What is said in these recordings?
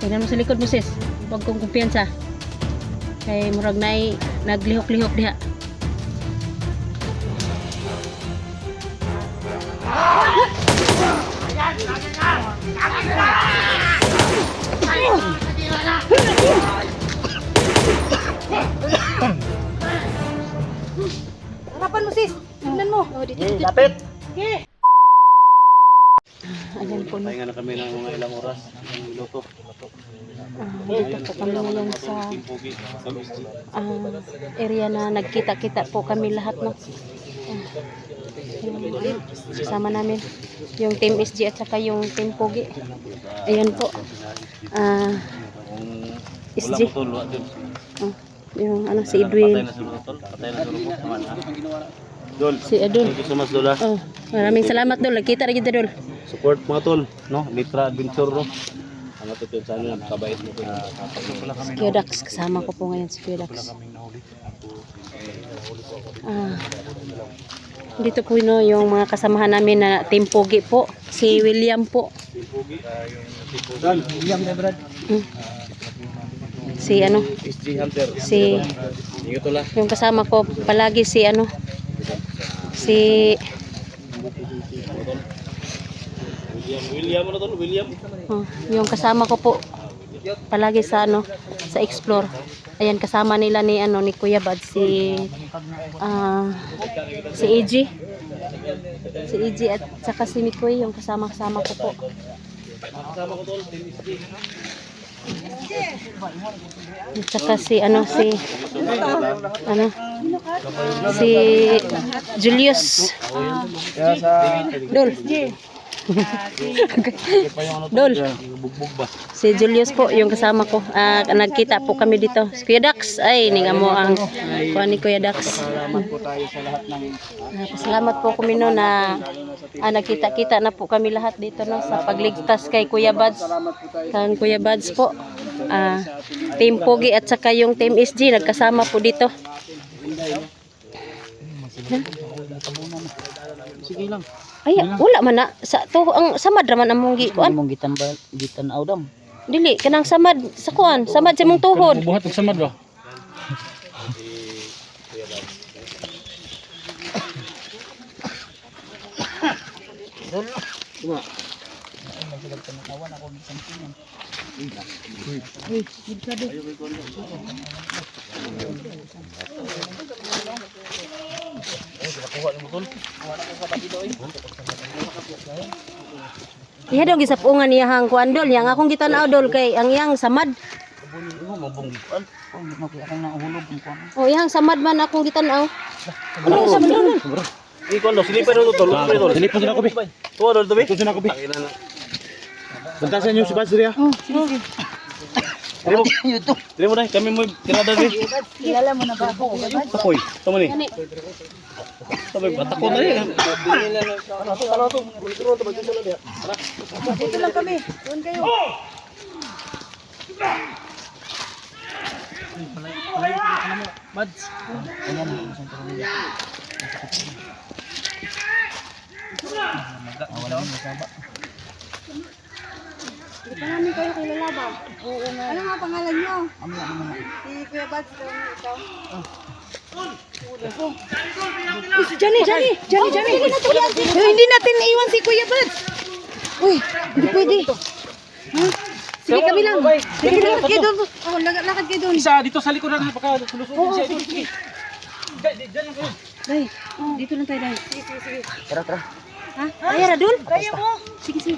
Tingnan mo sa likod mo sis. Huwag kong kumpiyansa. Kay murag na naglihok-lihok diha. Harapan mo sis. Tignan mo. Oh, dito. Hmm, lapit. Ayan no. Pahinga na kami ng mga ilang oras. Ang luto. Po kami ngayon sa ah, area na nagkita-kita po kami lahat no. Ano, kasama namin yung team SG at saka yung team Pogi. Ayan po. Ah, wala SG. ah, yung ano si Patay Edwin, na sa tol. Patay na sa ha. Dol. si Edwin. Thank you so much Dol. Oh, maraming salamat dol. Nagkita rin kita dol. Support mga tol. No? Litra Adventure no. Ang atupin sa inyo. Kabait mo ko na Si Kuya Dax, kasama ko po ngayon si Kuya Dax. Ah, dito po no, yung mga kasamahan namin na team Pogi po. Si William po. Dol. William na Brad. Mm. Si ano, SG Hunter. si Ingat tol yung kasama ko palagi si ano si William. William ano tol? William. oh, yung kasama ko po palagi sa ano sa explore ayan kasama nila ni ano ni Kuya Bad si ah si EG si EG at saka si Mikoy yung kasama kasama ko po Kasama ko tol. At saka si ano si ano si Julius. Dol Dol? Si Julius po, yung kasama ko. Ah, nagkita po kami dito. Si Kuya Dax. Ay, ninga mo ang kuha ni Kuya Dax. Salamat po tayo sa lahat ng Ah, Pasalamat po kami no na ah, nagkita-kita na po kami lahat dito no sa pagligtas kay Kuya Bads. Kang Kuya Bads po. Ah, team Pogi at saka yung team SG nagkasama po dito. Sige lang. Ay, wala man na. Sa to ang samad raman among gi kuan. mong gitan ba gitan awdam? Dili kanang samad sa kuan, samad sa imong tuhod. Buhat og samad ba? Iya daw gisapungan niya hang kuan dol, yang akong gitan-aw dol kay ang yang samad. Oh, yang samad man akong gitan-aw. Ano samad dol? Ikaw no, silipan mo to, lupa to. Silipan sila ko bi. Tuwa dol to bi. Tuwa ko bi. Bantasan niyo si Basri ah. Oh, sige. Dili mo. Dili mo dai, kami mo tirada bi. Kilala mo na ba ako? Takoy, tama ni. Gani. Tabi batak ko na ni. Ano to, ano to? Kulituro to bagay sila dia. Dito lang kami. Doon kayo. Ito namin kayo kilala ba? Oo nga. Ano nga pangalan nyo? Si Kuya Bats, kung ikaw. Uy, si Johnny, Johnny, Johnny, Johnny. Hindi natin iwan si Kuya Bats. Uy, hindi pwede. Ha? Sige kami lang. Sige, lakad kayo doon. Oh, lakad lakad kayo doon. Isa dito sa likuran baka sulusot Oo, siya. sige, sige. Dai, dito lang tayo, Dai. Sige, sige, sige. Tara, tara. Ha? Kaya ra dol? Kaya mo? Sige, sige.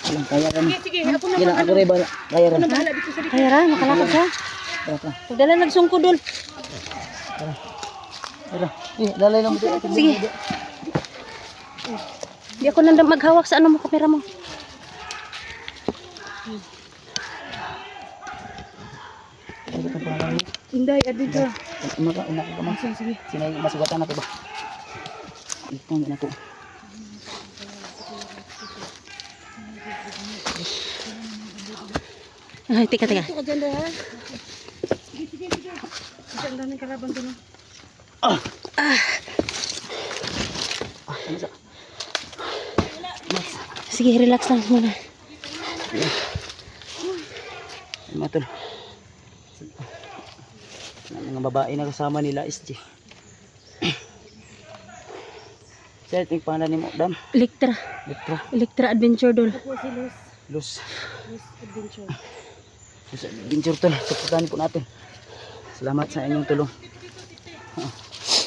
Kaya ka Sige, sige. Ako na ako rin ba? Kaya likod. Kaya ra makalakad siya. Pagdala nagsungko dol. Tara. Eh, lalay lang mo. Sige. Di ako nandang maghawak sa ano mo kamera mo. Inday, adito. Umaka, umaka ka man. Sige, sige. Sinay, masugatan na ba? Ito na ko. Ay, tika, tika. Ito ka dyan, ha? Sige, sige, sige. Ang daming kalaban doon. Ah, ano sa? Sige, relax lang muna. Ay. Ang mga babae na kasama nila SG. Sir, ito yung pangalan ni mo, Dam. Electra. Electra. Electra Adventure Doll. Luz. Luz Adventure tol. Supportahan po natin. Salamat sa inyong tulong. Ah,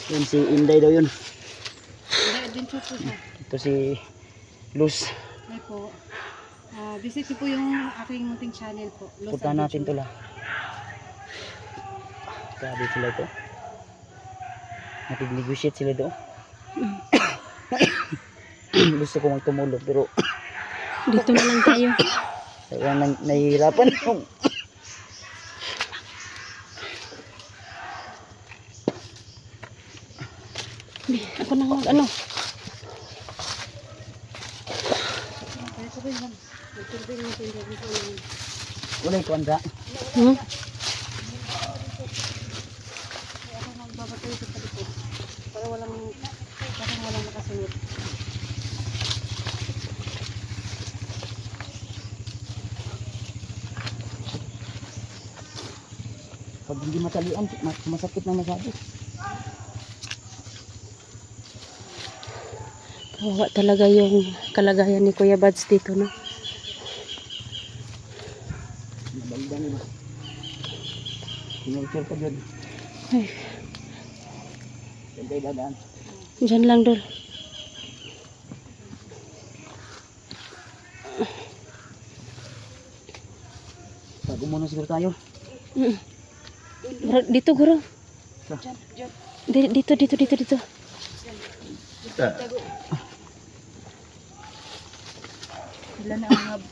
Yun si Inday daw yun. Ito si Luz. Ay po. Ah, visit niyo po yung aking munting channel po. Supportahan natin to la. Grabe sila ito. Nakig-negotiate sila ito. Gusto ko magtumulong pero Dito na lang tayo. kaya nahihirapan ako. Ako na mag ano. Ko anda. Hmm? Para walang, para walang makasunod. Pag hindi matalian, ma- masakit na masyado. Kawawa talaga yung kalagayan ni Kuya Bads dito, no? Nabalda nila. Ka dyan. Ay, Diyan kayo dadaan. dyan lang, Dol. Bago muna siguro tayo. Mm. Bro, Dito, guro. Di- Dito, dito, dito, dito.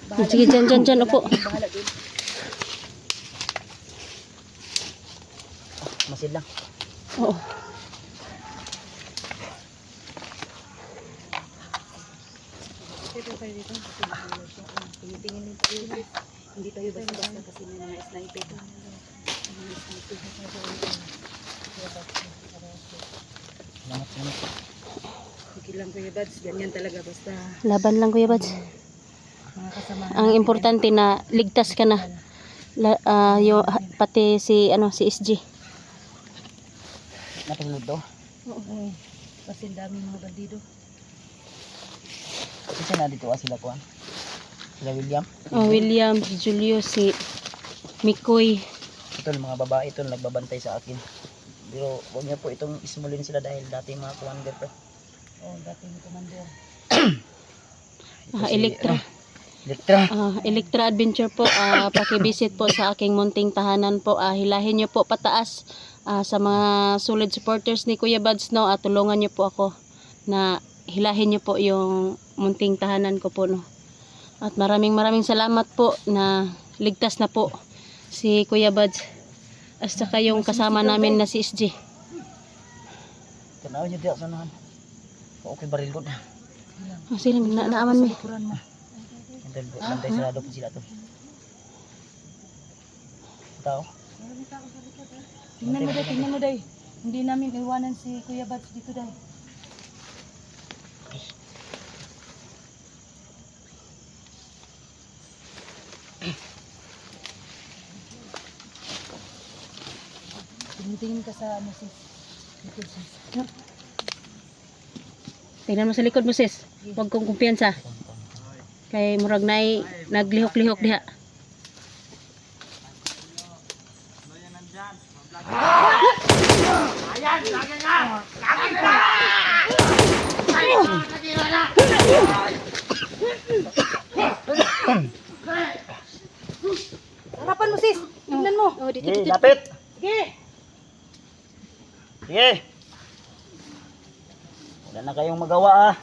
Bahala. Sige, dyan, dyan, dyan, upo. Bahala lang. Oo. Dito tayo. Hindi tayo basta-basta kasi may mga sniper. Mga sniper. Salamat, salamat. Sige lang talaga basta Laban lang, Kuya Bads. Ang importante na ligtas ka na. La, ah, yo, pati si, ano, si SG. Napasunod to. Oo. Kasi ang daming mga bandido. Kasi na dito ah, sila kuan. Sila William. Oh, William, si Julio, si Mikoy. Ito mga babae ito nagbabantay sa akin. Pero huwag niyo po itong ismulin sila dahil dating mga commander pa. Oo, dating commander. Ah, Electra. Elektra. Ah, Electra Adventure po, ah, pakivisit po sa aking munting tahanan po. Ah, hilahin niyo po pataas ah, sa mga solid supporters ni Kuya Buds, no? At tulungan niyo po ako na hilahin niyo po yung munting tahanan ko po, no? At maraming maraming salamat po na ligtas na po si Kuya Buds. At saka yung kasama namin na si SG. Tanaw niyo diya sanahan. Okay baril ko na. Oh, sila, na naaman mi. Dahil bantay sarado po sila to. Tao. Tingnan mo day, tingnan mo day. Hindi namin iwanan si Kuya Bads dito day. Tingin-tingin ka sa ano sis. Likod, sis. Tingnan mo sa likod mo, sis. Huwag kong kumpiyansa. Kay murag nay naglihok-lihok diha. Harapan mo sis. Tingnan mo. Oh, dito, Sige, dito. Lapit. Sige. Sige. Wala na kayong magawa ah.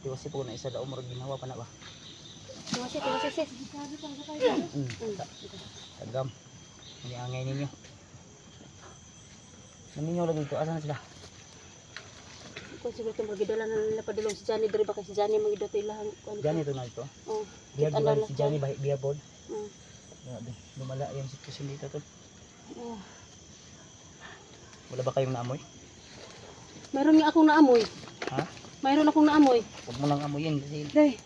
Tiwasi po na isa daw murag ginawa pa na ba? Tuwasi, tuwasi, sis. Mm. ta- Tagam. Hindi angay ninyo. Ano ninyo lang dito? Asan na sila? Kung siguro itong magidala na nila padulong si Johnny, diri ba kay si Johnny magidala ilang kuan. Diyan ito na ito. Oh. Biyag Ano ba lang si Johnny ba beer board? Mm. Grabe. Lumala yung sitwasyon dito tol. Oh. Wala ba kayong naamoy? Mayroon nga akong naamoy. Ha? Mayroon akong naamoy. Huwag mo nang amuyin kasi Day.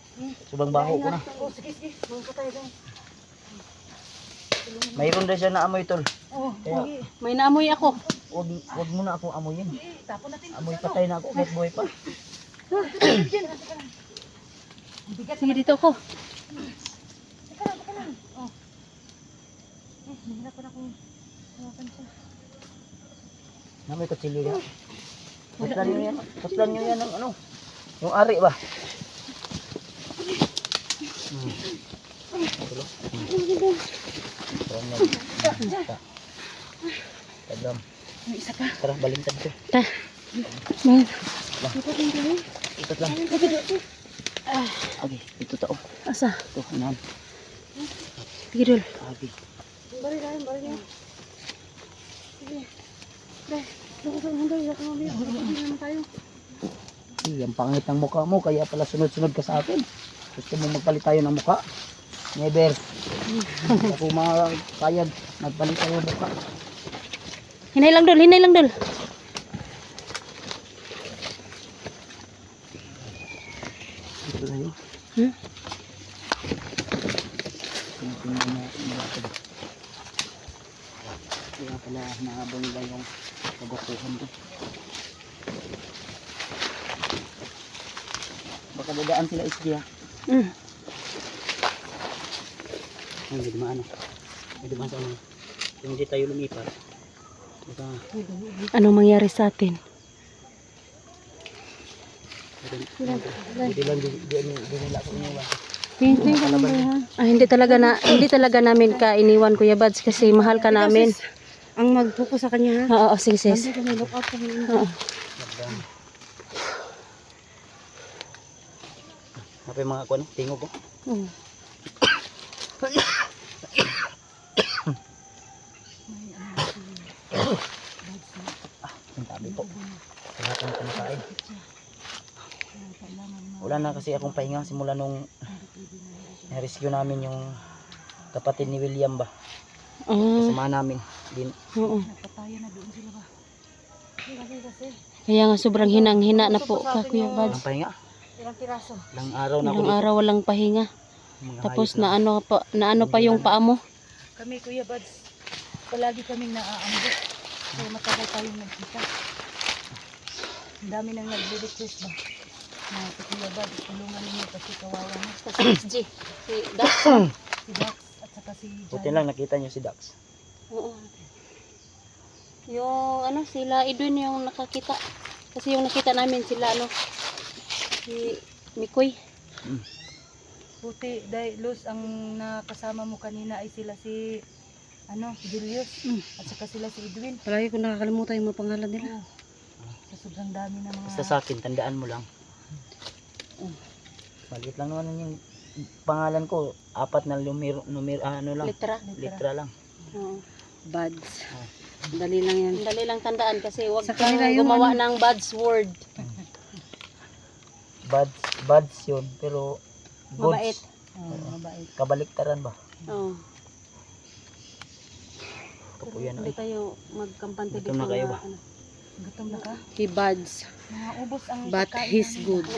subang baho ko na. Oh, sige, sige. Mga tayo doon. Mayroon din siya na amoy tol. Oh, Kaya May naamoy ako. Huwag, huwag mo na akong amuyin. tapon natin. Amoy patay na ako kahit buhay pa. Sige, dito ako. Teka lang, teka lang. Oh. Eh, nahirapan akong hawakan siya. Na may kutsilyo yan. Kuslan nyo yan. Kuslan nyo yan ng ano. Yung ari ba? Hmm. Tulo. Hmm. Parang nag- Ta. May isa pa. Tara, balintad ko. Ta. May- Ito lang. Okay, ito tao. Asa? Ito. Sige, dul. Okay. Bari tayo, bari tayo. Ay, ang pangit ng mukha mo, kaya pala sunod-sunod ka sa akin. Gusto mo magpalit tayo ng mukha? Never. Ako mga kayag, magpalit tayo ng mukha. Hinay lang, dul. Hinay lang, dul. Ito tayo. Hmm? Kaya pala nahabang nila yung kagustuhan ko. Baka dadaan sila isdi ha. Mm. Ay, hindi dumaan ah. Hindi dumaan sa ano. Hindi tayo lumipat. Anong mangyari sa atin? Ah, hindi talaga na hindi talaga namin ka iniwan Kuya Bads kasi mahal ka namin. Ang mag-focus sa kanya ha. Oo, oh, sige sis. Oo. Apa yung mga ano, tingog ko. Oo. Ang tabi po. Lahat ng kumakain. Wala na kasi akong pahinga simula nung na-rescue namin yung kapatid ni William ba. Ah, Kasama namin. Din, oo. Patayo na doon sila ba? Kaya nga sobrang hinang-hina na po ka Kuya walang Bads. pahinga. ilang piraso. Ilang araw na ako Ilang dito. araw walang pahinga. Mga Tapos hayop na ano pa na ano pa yung paa mo. Kami Kuya Bads, palagi kaming naaambot. So matagal tayong nagkita. Ang dami nang nagre-request ba? Na Kuya Bads, tulungan ninyo kasi kawawa na. Si SG. Si Dax. Si Dax at saka si Buti Jan. lang nakita niyo si Dax. Oo. Yung ano sila Edwin yung nakakita. Kasi yung nakita namin sila ano si Mikoy. Buti, dahil Luz, ang nakasama mo kanina ay sila si ano, Julius Mm. at saka sila si Edwin. Palagi ko nakakalimutan yung mga pangalan nila. Sa sobrang dami ng mga Basta sa akin, tandaan mo lang. Maliit lang naman yung pangalan ko. Apat na numero, numero ah, ano lang. Litra. Litra lang. Oo. buds. Oh. Dali lang yan. Dali lang tandaan kasi wag Sa kang gumawa ano- ng bad word. Bads, bads yun. Pero Mabait. goods. Oh, mabait. Kabaliktaran ba? Oo. Ito po yan. Hindi Ay, tayo magkampante Gutom na kayo ba? ano. Gutom na ka? He bads. Mga ubos ang But he's good.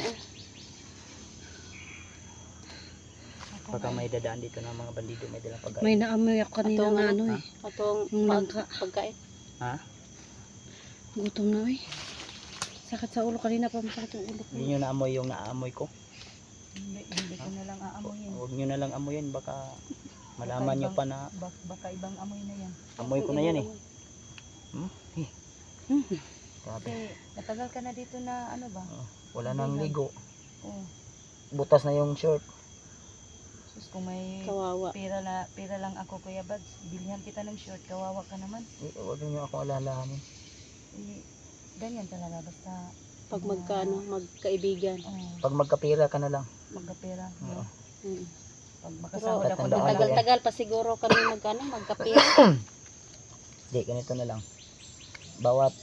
baka may dadaan dito ng mga bandido. May dalang pagkain. May naamoy ako kanina na ano, ano eh. Atong langka. pagkain. Ha? Gutom na eh. Sakit sa ulo kanina pa masakit yung ulo ko. Hindi nyo naamoy yung naamoy ko. Hindi, hindi ko na lang aamoyin. Huwag nyo na lang amoyin. Baka malaman nyo pa na Bak- baka ibang amoy na yan. amoy ko na yan eh. Hmm? Eh, Hmm. Grabe. Kasi matagal ka na dito na ano ba? Oh, wala nang ligo. Oh, Butas na yung short. sus kung may Kawawa. pera na pera lang ako Kuya Bads, bilhan kita ng short, kawawa ka naman. Eh, Huwag nyo ako alalahanin. Eh, ganyan talaga basta Pag magkaano, magkaibigan. oh, Pag magkapira ka na lang. magkapera. Oo. Mm. Pag Tatandaan ko yan. tagal-tagal pa siguro kami magkano, magkapira. Hindi, ganito na lang. Bawat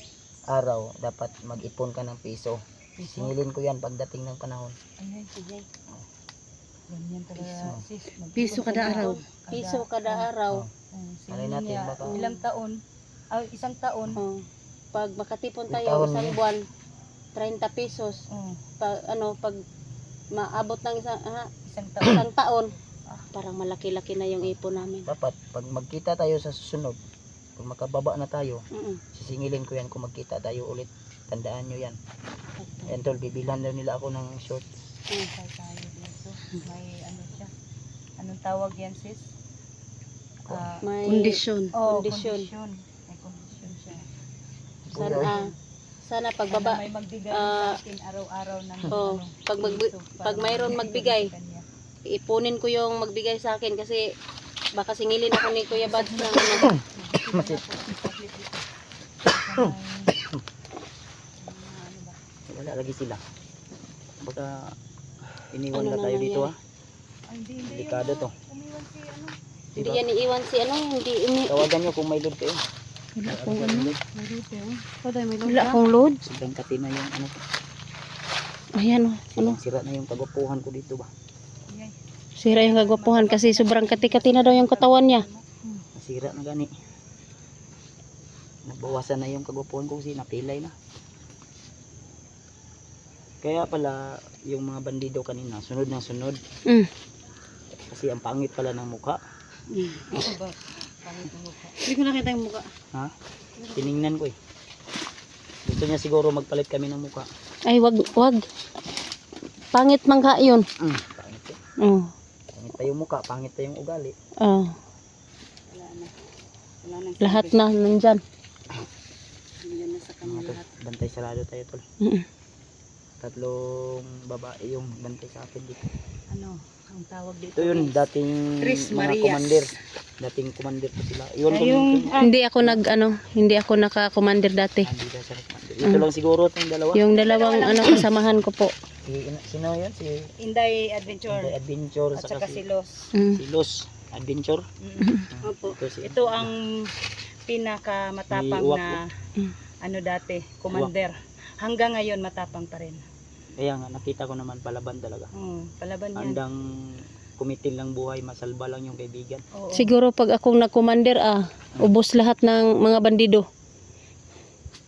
araw, dapat mag-ipon ka ng piso. piso. Singilin ko yan pagdating ng panahon. Ayun, Sige. ganyan talaga Piso. sis. Mag- Piso kada araw. Piso kada araw. Oh, Alay singilin natin, niya, baka- ilang taon, ah, isang taon, Oh. Pag makatipon tayo taon isang buwan, 30 pesos. Mm. Pag, ano, pag maabot ng isang, ah, Isang taon. isang taon, parang malaki-laki na yung ipon namin. Dapat, pag magkita tayo sa susunod, kung makababa na tayo, Mm-mm. sisingilin ko yan kung magkita tayo ulit. Tandaan nyo yan. Yan tol, bibilhan daw nila ako ng short. Dito. May ano siya. Anong tawag yan sis? Ah, May oh, kondisyon. kondisyon. May kondisyon siya. Sana, ah, sana pagbaba, Sana may magbigay ah, sa atin araw-araw ng oh, ano, pag, mag, pag mayroon magbigay. Ipunin ko yung magbigay sa akin kasi baka singilin ako ni Kuya Bads ng ano. Masit. Wala lagi sila. Baka iniwan Ano na tayo dito. Ay, hindi, hindi. Delikado to. Umiwan si ano. Hindi yan iiwan si ano, hindi ini. Tawagan nyo kung may load kayo. Wala akong ano. Wala akong load. Sobrang kati na yung ano. Ayan oh, ano, Sira na yung kagupuhan ko dito ba. Sira yung kagwapuhan kasi sobrang kati-kati na daw yung katawan niya. Nasira na gani. Nabawasan na yung kagupuhan ko kasi napilay na. Kaya pala yung mga bandido kanina, sunod ng sunod. Mm. Kasi ang pangit pala ng mukha. Ba? Pangit mukha. Hindi ko nakita yung mukha. Ha? Tiningnan ko eh. Gusto niya siguro magpalit kami ng mukha. Ay, wag, wag. Pangit mangha yun. Mm, pangit eh. Oh. Pangit pa yung mukha, pangit pa yung ugali. Oh. Wala na. Wala nang Lahat na nandyan. Nandiyan na sa kanya lahat. bantay sarado tayo tol. Mm. Tatlong babae yung bantay sa akin dito. Ano? Ang tawag dito. Ito yun, is- dating Tres mga Marias. commander. Dating commander pa sila. Iwan ko Yung- nito. Hindi ako nag, ano, hindi ako naka-commander dati. Hindi daw siya commander. Ito lang siguro itong dalawa. Yung dalawang, ano, kasamahan ko po. Si, sino yan? Si Inday Adventure. The Adventure At saka saka si si, Los. Mm. si Los Adventure. Mm. Opo. Ito si Ito ang pinakamatapang Uwak na ano dati, commander. Hanggang ngayon matapang pa rin. Kaya nga nakita ko naman palaban talaga. Mm, palaban yan. Andang kumitil ng buhay, masalba lang yung kaibigan. Oo. Siguro pag akong nag-commander, ah, ubos lahat ng mga bandido.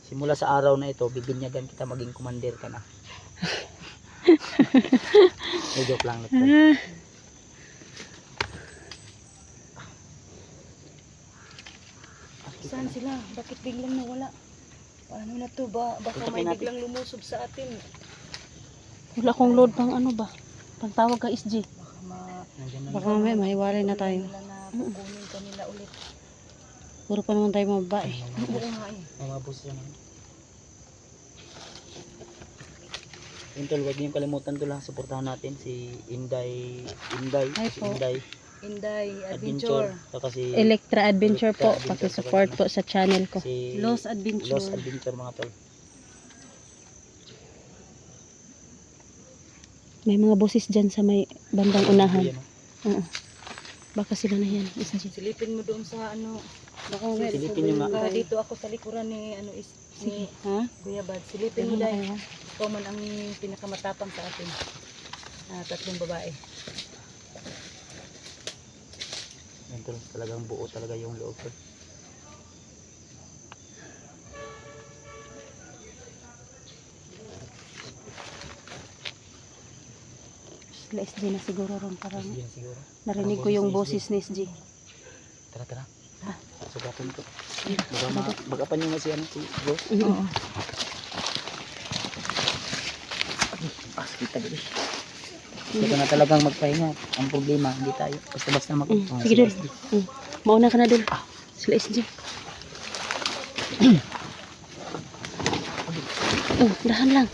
Simula sa araw na ito, bibinyagan kita maging commander ka na. May joke lang. Ah. Saan sila? Bakit biglang nawala? Ano na to ba? Baka may biglang lumusob sa atin. Wala akong load pang ano ba? Pang tawag ka SG. Baka ma. Baka mamaya mahiwalay na tayo. kukunin ka nila ulit. Puro pa naman tayo mga babae. Oo nga eh. Mamabos yan. Yun tol, huwag niyong kalimutan to lang. Suportahan natin si Inday. Inday. Hi si po. Inday Inday Adventure. Saka si Electra Adventure po. Electra Adventure Paki-support po sa channel ko. si Los Adventure. Los Adventure mga tol. May mga boses dyan sa may bandang unahan. Oo. Baka sila na yan. Isa dyan. Silipin mo doon sa ano. Baka Silipin nyo nga. Dito ako sa likuran ni ano is ni Ha? Kuya Bad. Silipin mo dahil ikaw man ang pinakamatapang sa atin. Ah, tatlong babae. Yan tol, talagang buo talaga yung loob. Sila SG na siguro ron. Parang Yan siguro. narinig ko yung boses ni SG. Tara tara. Sugatan ko. Baka, ma bagapan nyo nga si ano si Los. Oo. Pas kita dito. Gusto ko na talagang magpahinga. Ang problema, hindi tayo. Basta-basta mag... Mm, Oh, sige. SD. Mm. Mauna ka na dul. Sila SG. oh, dahan lang.